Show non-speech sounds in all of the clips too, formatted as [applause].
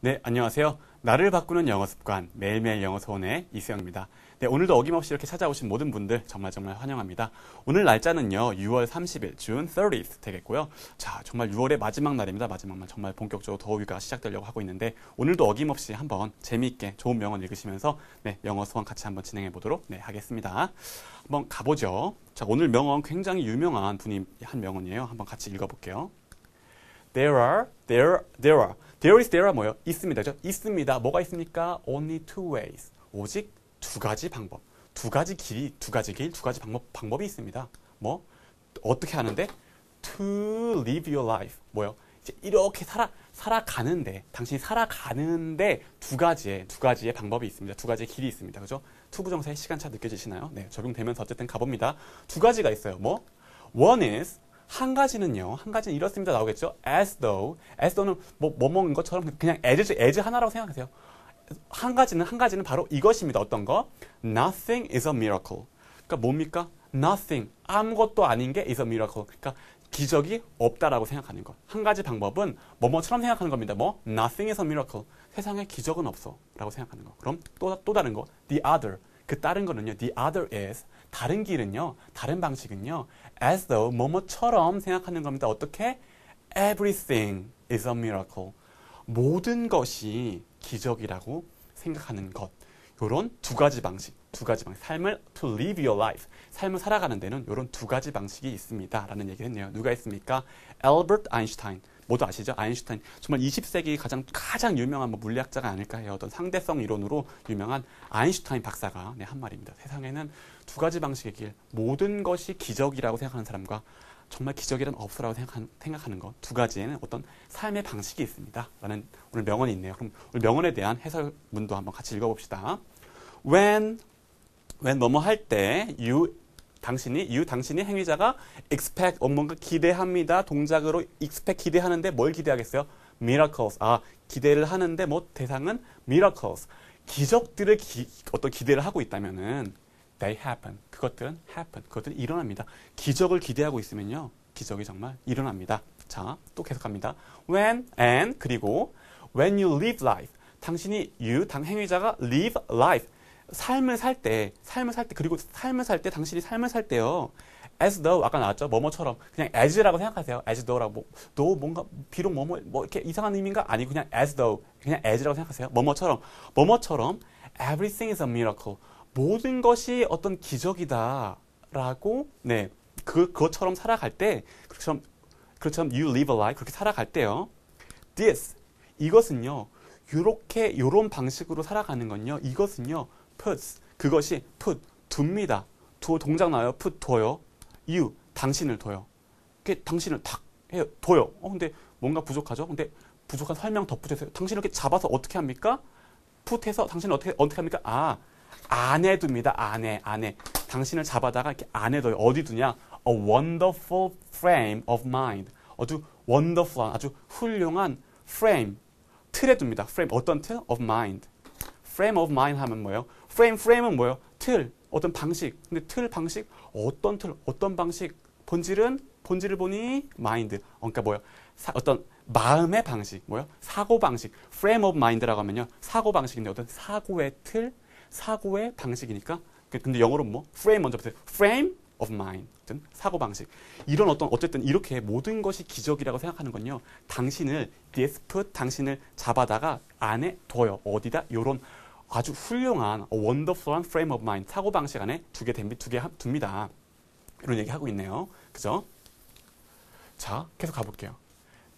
네, 안녕하세요. 나를 바꾸는 영어 습관, 매일매일 영어 소원의 이수영입니다. 네, 오늘도 어김없이 이렇게 찾아오신 모든 분들 정말 정말 환영합니다. 오늘 날짜는요, 6월 30일, June 30th 되겠고요. 자, 정말 6월의 마지막 날입니다. 마지막 날 정말 본격적으로 더위가 시작되려고 하고 있는데, 오늘도 어김없이 한번 재미있게 좋은 명언 읽으시면서, 네, 영어 소원 같이 한번 진행해 보도록, 네, 하겠습니다. 한번 가보죠. 자, 오늘 명언 굉장히 유명한 분이 한 명언이에요. 한번 같이 읽어볼게요. There are, there, there are. There is, there are 뭐요? 있습니다. 죠 있습니다. 뭐가 있습니까? Only two ways. 오직 두 가지 방법. 두 가지 길이, 두 가지 길, 두 가지 방법, 방법이 있습니다. 뭐? 어떻게 하는데? To live your life. 뭐요? 이제 이렇게 살아, 살아가는데, 당신이 살아가는데 두 가지의, 두 가지의 방법이 있습니다. 두 가지의 길이 있습니다. 그죠? 투부정사의 시간차 느껴지시나요? 네, 적용되면서 어쨌든 가봅니다. 두 가지가 있어요. 뭐? One is 한 가지는요. 한 가지는 이렇습니다. 나오겠죠? As though. As though는 뭐, 뭐 먹은 것처럼 그냥 as, as 하나라고 생각하세요. 한 가지는, 한 가지는 바로 이것입니다. 어떤 거? Nothing is a miracle. 그러니까 뭡니까? Nothing. 아무것도 아닌 게 is a miracle. 그러니까 기적이 없다라고 생각하는 것. 한 가지 방법은 뭐뭐처럼 생각하는 겁니다. 뭐? Nothing is a miracle. 세상에 기적은 없어. 라고 생각하는 거. 그럼 또, 또 다른 거. The other. 그 다른 거는요. The other is. 다른 길은요. 다른 방식은요. As though 뭐뭐처럼 생각하는 겁니다. 어떻게? Everything is a miracle. 모든 것이 기적이라고 생각하는 것. 요런 두 가지 방식, 두 가지 방식. 삶을 to live your life. 삶을 살아가는 데는 요런 두 가지 방식이 있습니다. 라는 얘기를 했네요. 누가 있습니까? 엘버트 아인슈타인. 모두 아시죠? 아인슈타인. 정말 20세기 가장, 가장 유명한 뭐 물리학자가 아닐까 해요. 어떤 상대성 이론으로 유명한 아인슈타인 박사가 네, 한 말입니다. 세상에는 두 가지 방식의 길, 모든 것이 기적이라고 생각하는 사람과 정말 기적이란 없어라고 생각하는, 생각하는 것두 가지에는 어떤 삶의 방식이 있습니다. 라는 오늘 명언이 있네요. 그럼 오늘 명언에 대한 해설문도 한번 같이 읽어봅시다. When, when 뭐뭐 할 때, you, 당신이, you, 당신이 행위자가 expect, 어, 뭔가 기대합니다. 동작으로 expect 기대하는데 뭘 기대하겠어요? miracles. 아, 기대를 하는데 뭐 대상은 miracles. 기적들을 기, 어떤 기대를 하고 있다면은 they happen. 그것들은 happen. 그것들은 일어납니다. 기적을 기대하고 있으면요. 기적이 정말 일어납니다. 자, 또 계속합니다. when and 그리고 when you live life. 당신이 you 당 행위자가 live life. 삶을 살 때, 삶을 살 때, 그리고 삶을 살 때, 당신이 삶을 살 때요. as though, 아까 나왔죠? 뭐뭐처럼. 그냥 as라고 생각하세요. as though라고. 너 뭔가, 비록 뭐뭐, 뭐 이렇게 이상한 의미인가? 아니, 그냥 as though. 그냥 as라고 생각하세요. 뭐뭐처럼. 뭐뭐처럼. everything is a miracle. 모든 것이 어떤 기적이다라고 네 그, 그것처럼 살아갈 때 그처럼 그처럼 you live a life 그렇게 살아갈 때요. This 이것은요. 요렇게 요런 방식으로 살아가는 건요. 이것은요. Puts 그것이 put 둡니다. 두 동작 나요. put 둬요. you 당신을 둬요. 그 당신을 탁 해요. 둬요. 어 근데 뭔가 부족하죠? 근데 부족한 설명 덧붙여서 당신을 이렇게 잡아서 어떻게 합니까? put해서 당신을 어떻게 어떻게 합니까? 아 안에 둡니다. 안에, 안에. 당신을 잡아다가 이렇게 안에 둬요. 어디 두냐? A wonderful frame of mind. 아주 wonderful, 아주 훌륭한 frame. 틀에 둡니다. frame. 어떤 틀? of mind. Frame of mind 하면 뭐예요? frame, frame은 뭐예요? 틀. 어떤 방식. 근데 틀 방식? 어떤 틀, 어떤 방식? 본질은? 본질을 보니 mind. 그러니까 뭐예요? 사, 어떤 마음의 방식. 뭐예요? 사고 방식. frame of mind라고 하면요. 사고 방식인데 어떤 사고의 틀, 사고의 방식이니까 그, 근데 영어로 뭐 frame 먼저 보세요. frame of mind. 어떤 사고 방식. 이런 어떤 어쨌든 이렇게 모든 것이 기적이라고 생각하는 건요. 당신을 put 당신을 잡아다가 안에 둬요. 어디다? 요런 아주 훌륭한 wonderful한 frame of mind 사고 방식 안에 두개 두개 둡니다. 이런 얘기 하고 있네요. 그죠? 자, 계속 가볼게요.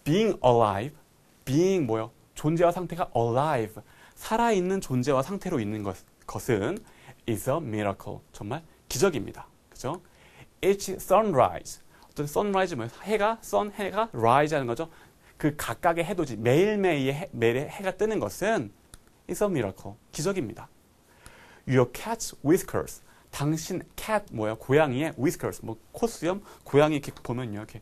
being alive, being 뭐요? 존재와 상태가 alive, 살아있는 존재와 상태로 있는 것, 것은 is a miracle. 정말 기적입니다. 그죠? It's sunrise. 어떤 sunrise 뭐예요? 해가, sun, 해가 rise 하는 거죠. 그 각각의 해돋이, 매일매일 해, 매일 해가 뜨는 것은 is a miracle. 기적입니다. Your cat's whiskers. 당신 cat 뭐야? 고양이의 whiskers. 뭐 코수염, 고양이 이렇게 보면요. 이렇게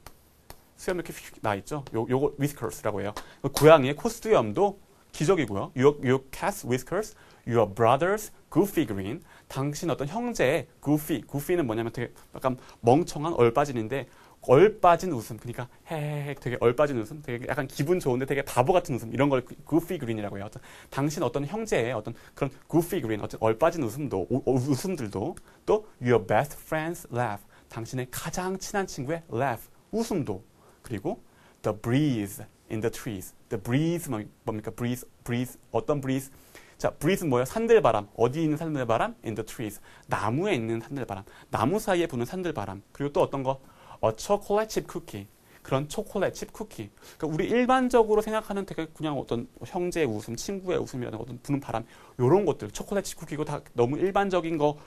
수염 이렇게 나 있죠? 요, 요거 whiskers라고 해요. 고양이의 코수염도 기적이고요. Your, your cat's whiskers, your brother's goofy grin. 당신 어떤 형제의 goofy, goofy는 뭐냐면 되게 약간 멍청한 얼빠진인데 얼 빠진 웃음. 그러니까 헤헤헤 되게 얼 빠진 웃음. 되게 약간 기분 좋은데 되게 바보 같은 웃음. 이런 걸 goofy grin이라고 해요. 어떤 당신 어떤 형제의 어떤 그런 goofy grin, 어떤 얼 빠진 웃음도 우- 우- 웃음들도 또 your best friend's laugh. 당신의 가장 친한 친구의 laugh. 웃음도 그리고 the breeze in the trees. the breeze 뭐- 뭡니까? breeze, breeze 어떤 breeze? 자, breeze는 뭐예요? 산들바람. 어디 있는 산들바람? in the trees. 나무에 있는 산들바람. 나무 사이에 부는 산들바람. 그리고 또 어떤 거? 어, 초콜릿 칩 쿠키. 그런 초콜릿 칩 쿠키. 그러니까 우리 일반적으로 생각하는 되게 그냥 어떤 형제의 웃음, 친구의 웃음이라는 어떤 부는 바람, 요런 것들, 초콜릿 칩 쿠키고 다 너무 일반적인 거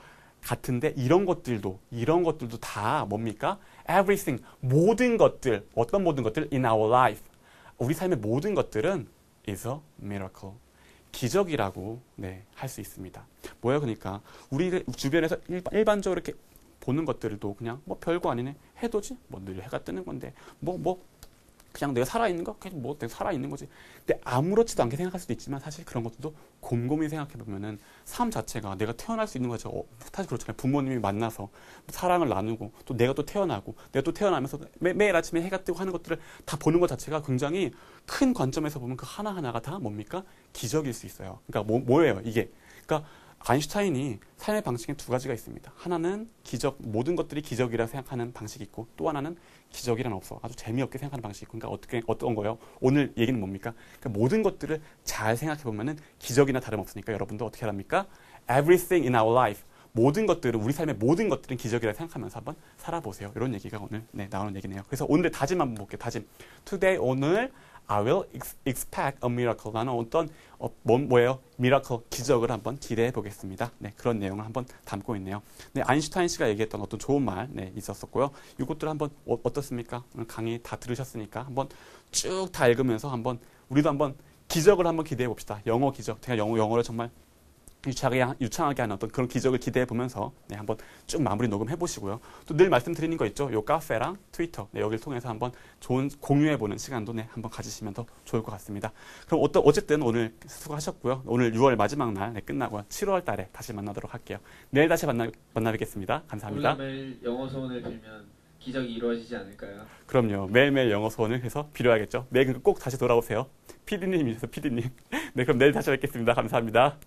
같은데 이런 것들도 이런 것들도 다 뭡니까? everything 모든 것들 어떤 모든 것들 in our life 우리 삶의 모든 것들은 is a miracle 기적이라고 네, 할 수 있습니다. 뭐예요? 그러니까 우리 주변에서 일반, 일반적으로 이렇게 보는 것들도 그냥 뭐 별거 아니네 해돋이 뭐늘 해가 뜨는 건데 뭐뭐 그냥 내가 살아 있는 거 그냥 뭐 내가 살아 있는 거지. 근데 아무렇지도 않게 생각할 수도 있지만 사실 그런 것들도 곰곰이 생각해 보면은 삶 자체가 내가 태어날 수 있는 거죠. 어, 사실 그렇잖아요. 부모님이 만나서 사랑을 나누고 또 내가 또 태어나고 내가 또 태어나면서 매, 매일 아침에 해가 뜨고 하는 것들을 다 보는 것 자체가 굉장히 큰 관점에서 보면 그 하나 하나가 다 뭡니까 기적일 수 있어요. 그러니까 뭐, 뭐예요 이게? 그러니까 아인슈타인이 삶의 방식에 두 가지가 있습니다. 하나는 기적, 모든 것들이 기적이라 생각하는 방식이 있고 또 하나는 기적이란 없어. 아주 재미없게 생각하는 방식이 있고. 그러니까 어떻게, 어떤 거예요? 오늘 얘기는 뭡니까? 그러니까 모든 것들을 잘 생각해 보면은 기적이나 다름없으니까 여러분도 어떻게 합니까? Everything in our life. 모든 것들은, 우리 삶의 모든 것들은 기적이라 생각하면서 한번 살아보세요. 이런 얘기가 오늘 네, 나오는 얘기네요. 그래서 오늘의 다짐 한번 볼게요. 다짐. Today, 오늘 I will ex- expect a miracle. 나는 어떤 어, 뭐, 뭐예요? 미라클 기적을 한번 기대해 보겠습니다. 네, 그런 내용을 한번 담고 있네요. 네, 아인슈타인 씨가 얘기했던 어떤 좋은 말 네, 있었었고요. 이것들 한번 어, 어떻습니까? 오늘 강의 다 들으셨으니까 한번 쭉 다 읽으면서 한번 우리도 한번 기적을 한번 기대해 봅시다. 영어 기적. 제가 영어 영어를 정말 유창하게, 유창하게 하는 어떤 그런 기적을 기대해 보면서 네, 한번 쭉 마무리 녹음해 보시고요. 또 늘 말씀드리는 거 있죠. 요 카페랑 트위터 네, 여기를 통해서 한번 좋은 공유해 보는 시간도 네, 한번 가지시면 더 좋을 것 같습니다. 그럼 어떤 어쨌든 오늘 수고하셨고요. 오늘 6월 마지막 날 네, 끝나고 7월 달에 다시 만나도록 할게요. 내일 다시 만나 만나 뵙겠습니다. 감사합니다. 매일 영어 소원을 빌면 기적이 이루어지지 않을까요? 그럼요. 매일매일 영어 소원을 해서 빌어야겠죠. 내일 꼭 다시 돌아오세요. 피디님이셔서 피디님. [laughs] 네, 그럼 내일 다시 뵙겠습니다. 감사합니다.